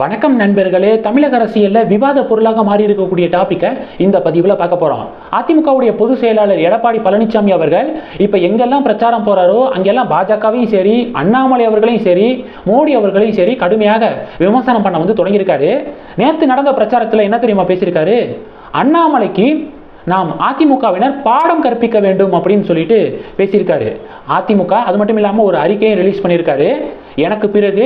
வணக்கம் நண்பர்களே தமிழக அரசியலில் விவாத பொருளாக மாறி இருக்கக்கூடிய டாப்பிக்கை இந்த பதிவில் பார்க்க போகிறோம் அதிமுகவுடைய பொதுச் செயலாளர் எடப்பாடி பழனிசாமி அவர்கள் இப்போ எங்கெல்லாம் பிரச்சாரம் போகிறாரோ அங்கெல்லாம் பாஜகவையும் சரி அண்ணாமலை அவர்களையும் சரி மோடி அவர்களையும் சரி கடுமையாக விமர்சனம் பண்ண வந்து தொடங்கியிருக்காரு. நேற்று நடந்த பிரச்சாரத்தில் என்ன தெரியுமா பேசியிருக்காரு? அண்ணாமலைக்கு நாம் அதிமுகவினர் பாடம் கற்பிக்க வேண்டும் அப்படின்னு சொல்லிட்டு பேசியிருக்காரு. அதிமுக அது மட்டும் இல்லாமல் ஒரு அறிக்கையை ரிலீஸ் பண்ணியிருக்காரு. எனக்கு பிறகு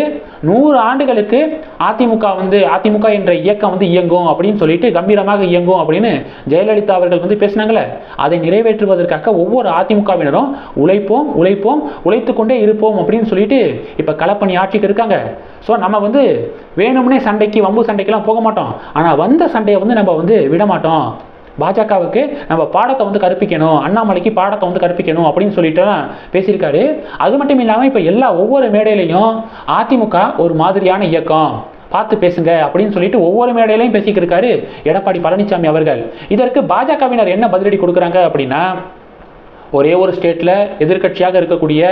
நூறு ஆண்டுகளுக்கு அதிமுக வந்து அதிமுக என்ற இயக்கம் வந்து இயங்கும் அப்படின்னு சொல்லிட்டு கம்பீரமாக இயங்கும் அப்படின்னு ஜெயலலிதா அவர்கள் வந்து பேசினாங்களே. அதை நிறைவேற்றுவதற்காக ஒவ்வொரு அதிமுகவினரும் உழைப்போம் உழைப்போம் உழைத்து கொண்டே இருப்போம் அப்படின்னு சொல்லிட்டு இப்போ களப்பணி ஆட்சிக்கு இருக்காங்க. ஸோ நம்ம வந்து வேணும்னே சண்டைக்கு வம்பு சண்டைக்கெல்லாம் போக மாட்டோம். ஆனால் வந்த சண்டையை வந்து நம்ம வந்து விட மாட்டோம் பாஜகவுக்கு நம்ம பாடத்தை வந்து கற்பிக்கணும் அண்ணாமலைக்கு பாடத்தை வந்து கற்பிக்கணும் அப்படின்னு சொல்லிட்டு பேசியிருக்காரு. அது மட்டும் இல்லாமல் இப்போ எல்லா ஒவ்வொரு மேடையிலையும் அதிமுக ஒரு மாதிரியான இயக்கம். பார்த்து பேசுங்க அப்படின்னு சொல்லிட்டு ஒவ்வொரு மேடையிலையும் பேசிக்கிட்டு இருக்காரு எடப்பாடி பழனிசாமி அவர்கள். இதற்கு பாஜகவினர் என்ன பதிலடி கொடுக்குறாங்க அப்படின்னா ஒரே ஒரு ஸ்டேட்டில் எதிர்க்கட்சியாக இருக்கக்கூடிய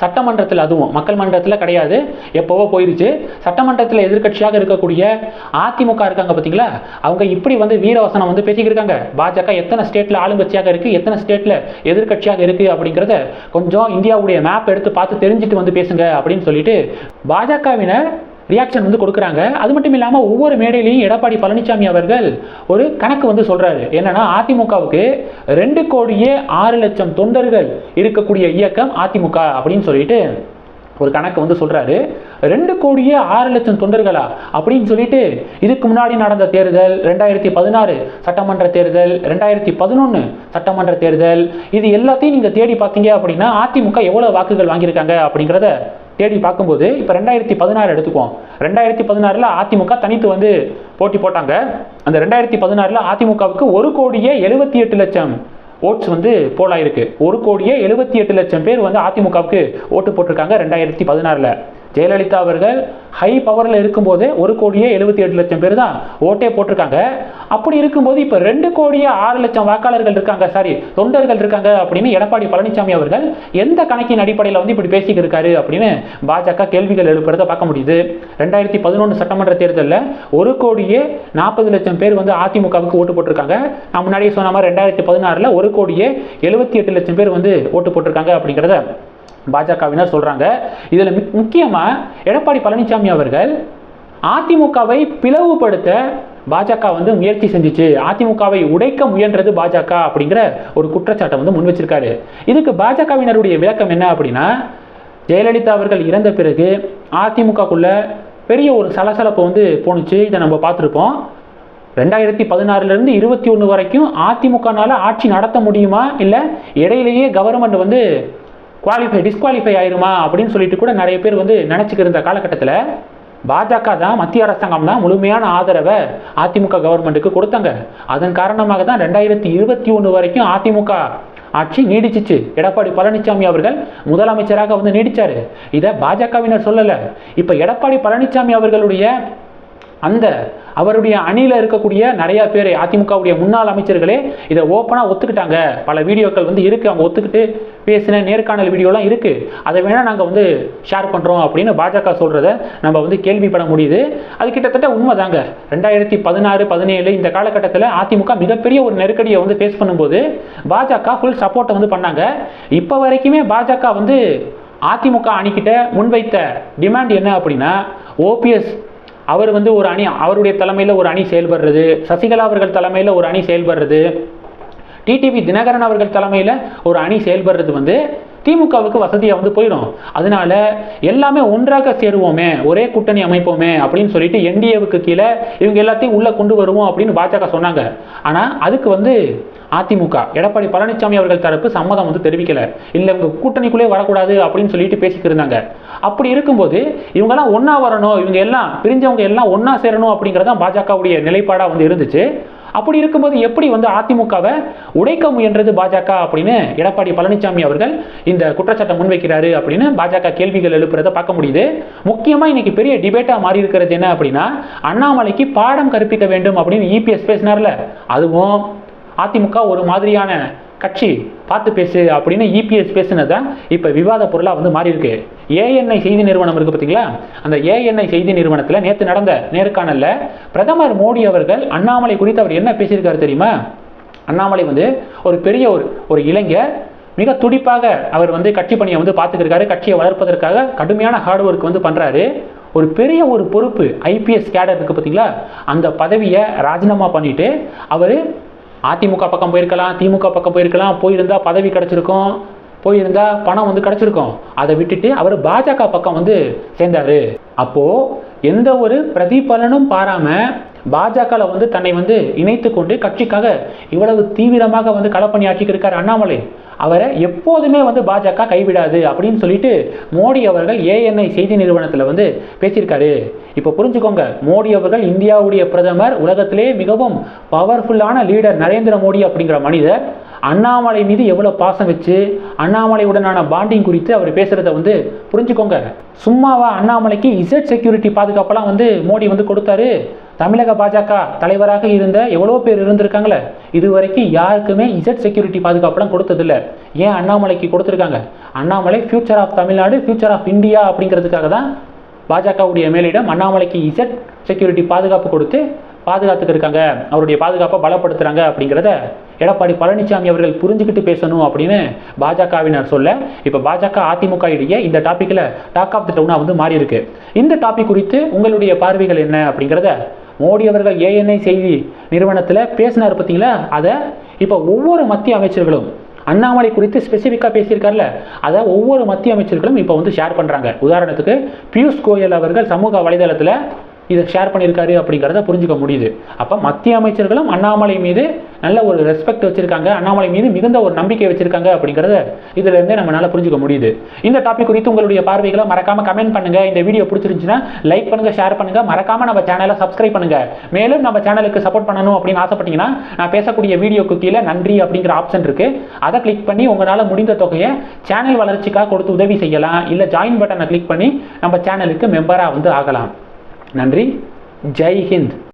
சட்டமன்றத்தில் அதுவும் மக்கள் மன்றத்தில் கிடையாது எப்போவோ போயிருச்சு. சட்டமன்றத்தில் எதிர்க்கட்சியாக இருக்கக்கூடிய அதிமுக இருக்காங்க பார்த்தீங்களா அவங்க இப்படி வந்து வீரவசனம் வந்து பேசிக்கிட்டு இருக்காங்க. பாஜக எத்தனை ஸ்டேட்டில் ஆளுங்கட்சியாக இருக்குது எத்தனை ஸ்டேட்டில் எதிர்க்கட்சியாக இருக்குது அப்படிங்கிறத கொஞ்சம் இந்தியாவுடைய மேப் எடுத்து பார்த்து தெரிஞ்சுட்டு வந்து பேசுங்க அப்படின்னு சொல்லிட்டு பாஜகவினர் ரியாக்ஷன் வந்து கொடுக்குறாங்க. அது மட்டும் இல்லாமல் ஒவ்வொரு மேடையிலையும் எடப்பாடி பழனிசாமி அவர்கள் ஒரு கணக்கு வந்து சொல்கிறாரு என்னன்னா அதிமுகவுக்கு ரெண்டு கோடியே ஆறு லட்சம் தொண்டர்கள் இருக்கக்கூடிய இயக்கம் அதிமுக அப்படின்னு சொல்லிட்டு ஒரு கணக்கு வந்து சொல்கிறாரு ரெண்டு கோடியே ஆறு லட்சம் தொண்டர்களா அப்படின்னு சொல்லிட்டு இதுக்கு முன்னாடி நடந்த தேர்தல் ரெண்டாயிரத்தி பதினாறு சட்டமன்ற தேர்தல் ரெண்டாயிரத்தி பதினொன்று சட்டமன்ற தேர்தல் இது எல்லாத்தையும் நீங்கள் தேடி பார்த்தீங்க அப்படின்னா அதிமுக எவ்வளோ வாக்குகள் வாங்கியிருக்காங்க அப்படிங்கிறத தேடி பார்க்கும்போது இப்போ ரெண்டாயிரத்தி பதினாறு எடுத்துக்குவோம். ரெண்டாயிரத்தி பதினாறில் அதிமுக தனித்து வந்து போட்டி போட்டாங்க. அந்த ரெண்டாயிரத்தி பதினாறில் அதிமுகவுக்கு ஒரு கோடியே எழுபத்தி எட்டு லட்சம் ஓட்ஸ் வந்து போலாயிருக்கு. ஒரு கோடியே எழுபத்தி எட்டு லட்சம் பேர் வந்து அதிமுகவுக்கு ஓட்டு போட்டிருக்காங்க ரெண்டாயிரத்தி பதினாறில். ஜெயலலிதா அவர்கள் ஹை பவரில் இருக்கும்போது ஒரு கோடியே எழுபத்தி எட்டு லட்சம் பேர் தான் ஓட்டே போட்டிருக்காங்க. அப்படி இருக்கும்போது இப்போ ரெண்டு கோடியே ஆறு லட்சம் வாக்காளர்கள் இருக்காங்க. சாரி தொண்டர்கள் இருக்காங்க அப்படின்னு எடப்பாடி பழனிசாமி அவர்கள் எந்த கணக்கின் அடிப்படையில் வந்து இப்படி பேசிக்கிட்டு இருக்காரு அப்படின்னு பாஜக கேள்விகள் எழுப்புறத பார்க்க முடியுது. ரெண்டாயிரத்தி பதினொன்று சட்டமன்ற தேர்தலில் ஒரு கோடியே நாற்பது லட்சம் பேர் வந்து அதிமுகவுக்கு ஓட்டு போட்டிருக்காங்க. நான் முன்னாடியே சொன்ன மாதிரி ரெண்டாயிரத்தி பதினாறில் ஒரு கோடியே எழுபத்தி எட்டு லட்சம் பேர் வந்து ஓட்டு போட்டிருக்காங்க அப்படிங்கிறத பாஜகவினர் சொல்கிறாங்க இதில் முக்கியமாக எடப்பாடி பழனிசாமி அவர்கள் அதிமுகவை பிளவுபடுத்த பாஜக வந்து முயற்சி செஞ்சுச்சு. அதிமுகவை உடைக்க முயன்றது பாஜக அப்படிங்கிற ஒரு குற்றச்சாட்டை வந்து முன் வச்சிருக்காரு. இதுக்கு பாஜகவினருடைய விளக்கம் என்ன அப்படின்னா ஜெயலலிதா அவர்கள் இறந்த பிறகு அதிமுகக்குள்ள பெரிய ஒரு சலசலப்பு வந்து போணுச்சு. இதை நம்ம பார்த்துருப்போம். ரெண்டாயிரத்தி பதினாறுலேருந்து இருபத்தி ஒன்று வரைக்கும் அதிமுகனால் ஆட்சி நடத்த முடியுமா? இல்லை இடையிலேயே கவர்மெண்ட் வந்து குவாலிஃபை டிஸ்குவாலிஃபை ஆயிருமா அப்படின்னு சொல்லிட்டு கூட நிறைய பேர் வந்து நினச்சிக்கிருந்த காலகட்டத்தில் பாஜக தான் மத்திய அரசாங்கம் தான் முழுமையான ஆதரவை அதிமுக கவர்மெண்ட்டுக்கு கொடுத்தாங்க. அதன் காரணமாக தான் ரெண்டாயிரத்தி இருபத்தி ஒன்று வரைக்கும் அதிமுக ஆட்சி நீடிச்சிச்சு. எடப்பாடி பழனிசாமி அவர்கள் முதலமைச்சராக வந்து நீடிச்சார். இதை பாஜகவினர் சொல்லலை. இப்போ எடப்பாடி பழனிசாமி அவர்களுடைய அந்த அவருடைய அணியில் இருக்கக்கூடிய நிறைய பேர் அதிமுகவுடைய முன்னாள் அமைச்சர்களே இதை ஓப்பனாக ஒத்துக்கிட்டாங்க. பல வீடியோக்கள் வந்து இருக்குது அவங்க ஒத்துக்கிட்டு பேசின நேர்காணல் வீடியோலாம் இருக்குது அதை வேணால் நாங்கள் வந்து ஷேர் பண்ணுறோம் அப்படின்னு பாஜக சொல்கிறத நம்ம வந்து கேள்விப்பட முடியுது. அது கிட்டத்தட்ட உண்மைதாங்க. ரெண்டாயிரத்தி பதினாறு பதினேழு இந்த காலகட்டத்தில் அதிமுக மிகப்பெரிய ஒரு நெருக்கடியை வந்து ஃபேஸ் பண்ணும்போது பாஜக ஃபுல் சப்போர்ட்டை வந்து பண்ணாங்க. இப்போ வரைக்குமே பாஜக வந்து அதிமுக அணிக்கிட்ட முன்வைத்த டிமாண்ட் என்ன அப்படின்னா ஓபிஎஸ் அவர் வந்து ஒரு அணி அவருடைய தலைமையில் ஒரு அணி செயல்படுறது சசிகலா அவர்கள் தலைமையில் ஒரு அணி செயல்படுறது டிடிவி தினகரன் அவர்கள் தலைமையில் ஒரு அணி செயல்படுறது வந்து திமுகவுக்கு வசதியாக வந்து போயிடும். அதனால எல்லாமே ஒன்றாக சேருவோமே ஒரே கூட்டணி அமைப்போமே அப்படின்னு சொல்லிட்டு என்டிஏவுக்கு கீழே இவங்க எல்லாத்தையும் உள்ளே கொண்டு வருவோம் அப்படின்னு பாஜக சொன்னாங்க. ஆனால் அதுக்கு வந்து அதிமுக எடப்பாடி பழனிசாமி அவர்கள் தரப்பு சம்மதம் வந்து தெரிவிக்கல. இல்லை இவங்க கூட்டணிக்குள்ளே வரக்கூடாது அப்படின்னு சொல்லிட்டு பேசிக்கிட்டு இருந்தாங்க. அப்படி இருக்கும்போது இவங்கெல்லாம் ஒன்றா வரணும் இவங்க எல்லாம் பிரிஞ்சவங்க எல்லாம் ஒன்றா சேரணும் அப்படிங்கிறது தான் பாஜகவுடைய நிலைப்பாடாக வந்து இருந்துச்சு. அப்படி இருக்கும்போது எப்படி வந்து அதிமுகவை உடைக்க முயன்றது பாஜக அப்படின்னு எடப்பாடி பழனிசாமி அவர்கள் இந்த குற்றச்சாட்டை முன்வைக்கிறாரு அப்படின்னு பாஜக கேள்விகள் எழுப்புறதை பார்க்க முடியுது. முக்கியமாக இன்னைக்கு பெரிய டிபேட்டாக மாறி இருக்கிறது என்ன அப்படின்னா அண்ணாமலைக்கு பாடம் கற்பிக்க வேண்டும் அப்படின்னு இபிஎஸ் பேசினார்ல. அதுவும் அதிமுக ஒரு மாதிரியான கட்சி பார்த்து பேசு அப்படின்னு இபிஎஸ் பேசுனது இப்போ விவாத பொருளாக வந்து மாறி இருக்கு ஏஎன்ஐ செய்தி நிறுவனம் இருக்குது பார்த்தீங்களா அந்த ஏஎன்ஐ செய்தி நிறுவனத்தில் நேற்று நடந்த நேர்காணலில் பிரதமர் மோடி அவர்கள் அண்ணாமலை குறித்து அவர் என்ன பேசியிருக்காரு தெரியுமா? அண்ணாமலை வந்து ஒரு பெரிய ஒரு ஒரு இளைஞர் மிக துடிப்பாக அவர் வந்து கட்சி பணியை வந்து பார்த்துக்கிருக்காரு. கட்சியை வளர்ப்பதற்காக கடுமையான ஹார்ட் ஒர்க் வந்து பண்ணுறாரு ஒரு பெரிய ஒரு பொறுப்பு ஐபிஎஸ் கேடர் இருக்குது பார்த்தீங்களா அந்த பதவியை ராஜினாமா பண்ணிவிட்டு அவர் அதிமுக பக்கம் போயிருக்கலாம் திமுக பக்கம் போயிருக்கலாம் போயிருந்தா பதவி கிடச்சிருக்கும் போயிருந்தா பணம் வந்து கிடச்சிருக்கும். அதை விட்டுட்டு அவர் பாஜக பக்கம் வந்து சேர்ந்தாரு. அப்போ எந்த ஒரு பிரதிபலனும் பாராம பாஜகவில் வந்து தன்னை வந்து இணைத்து கொண்டு கட்சிக்காக இவ்வளவு தீவிரமாக வந்து களப்பணியாற்றிக்கு இருக்கார் அண்ணாமலை. அவரை எப்போதுமே வந்து பாஜக கைவிடாது அப்படின்னு சொல்லிட்டு மோடி அவர்கள் ஏஎன்ஐ செய்தி நிறுவனத்தில் வந்து பேசியிருக்காரு. இப்போ புரிஞ்சுக்கோங்க மோடி அவர்கள் இந்தியாவுடைய பிரதமர் உலகத்திலே மிகவும் பவர்ஃபுல்லான லீடர் நரேந்திர மோடி அப்படிங்கிற மனிதர். அண்ணாமலை மீது எவ்வளோ பாசம் வச்சு அண்ணாமலையுடனான பாண்டிங் குறித்து அவர் பேசுகிறத வந்து புரிஞ்சுக்கோங்க. சும்மாவா அண்ணாமலைக்கு இசட் செக்யூரிட்டி பாதுகாப்பெல்லாம் வந்து மோடி வந்து கொடுத்தாரு. தமிழக பாஜக தலைவராக இருந்த எவ்வளோ பேர் இருந்திருக்காங்களே? இது வரைக்கும் யாருக்குமே இசட் செக்யூரிட்டி பாதுகாப்புலாம் கொடுத்ததில்ல. ஏன் அண்ணாமலைக்கு கொடுத்துருக்காங்க? Annamalai future of Tamil Nadu future of India அப்படிங்கிறதுக்காக தான் பாஜகவுடைய மேலிடம் அண்ணாமலைக்கு இசட் செக்யூரிட்டி பாதுகாப்பு கொடுத்து பாதுகாத்துக்கு இருக்காங்க. அவருடைய பாதுகாப்பை பலப்படுத்துறாங்க அப்படிங்கிறத எடப்பாடி பழனிசாமி அவர்கள் புரிஞ்சுக்கிட்டு பேசணும் அப்படின்னு பாஜகவினர் சொல்ல இப்போ பாஜக அதிமுக இடையே இந்த டாப்பிக்கில் டாக் ஆஃப் த டவுனாக வந்து மாறி இருக்கு இந்த டாபிக் குறித்து உங்களுடைய பார்வைகள் என்ன அப்படிங்கிறத மோடி அவர்கள் ஏஎன்ஐ செய்தி நிறுவனத்தில் பேசினார் பார்த்தீங்களா அதை இப்போ ஒவ்வொரு மத்திய அமைச்சர்களும் அண்ணாமலை குறித்து ஸ்பெசிஃபிக்காக பேசியிருக்கார்ல அதை ஒவ்வொரு மத்திய அமைச்சர்களும் இப்போ வந்து ஷேர் பண்ணுறாங்க உதாரணத்துக்கு பியூஷ் கோயல் அவர்கள் சமூக வலைதளத்தில் இதை ஷேர் பண்ணியிருக்காரு அப்படிங்கிறத புரிஞ்சுக்க முடியுது. அப்போ மத்திய அமைச்சர்களும் அண்ணாமலை மீது நல்ல ஒரு ரெஸ்பெக்ட் வச்சிருக்காங்க. அண்ணாமலை மீது மிகுந்த ஒரு நம்பிக்கை வச்சிருக்காங்க அப்படிங்கிறத இதுலேருந்தே நம்மளால் நம்மளால புரிஞ்சுக்க முடியுது. இந்த டாபிக் குறித்து உங்களுடைய பார்வைகளை மறக்காம கமெண்ட் பண்ணுங்க. இந்த வீடியோ பிடிச்சிருந்துச்சுன்னா லைக் பண்ணுங்க ஷேர் பண்ணுங்க. மறக்காம நம்ம சேனலை சப்ஸ்கிரைப் பண்ணுங்க. மேலும் நம்ம சேனலுக்கு சப்போர்ட் பண்ணணும் அப்படின்னு ஆசைப்பட்டீங்கன்னா நான் பேசக்கூடிய வீடியோக்கு கீழே நன்றி அப்படிங்கிற ஆப்ஷன் இருக்கு. அதை கிளிக் பண்ணி உங்களால் முடிந்த தொகையை சேனல் வளர்ச்சிக்காக கொடுத்து உதவி செய்யலாம். இல்லை ஜாயின் பட்டனை கிளிக் பண்ணி நம்ம சேனலுக்கு மெம்பராக வந்து ஆகலாம். நன்றி. ஜெய் ஹிந்த்.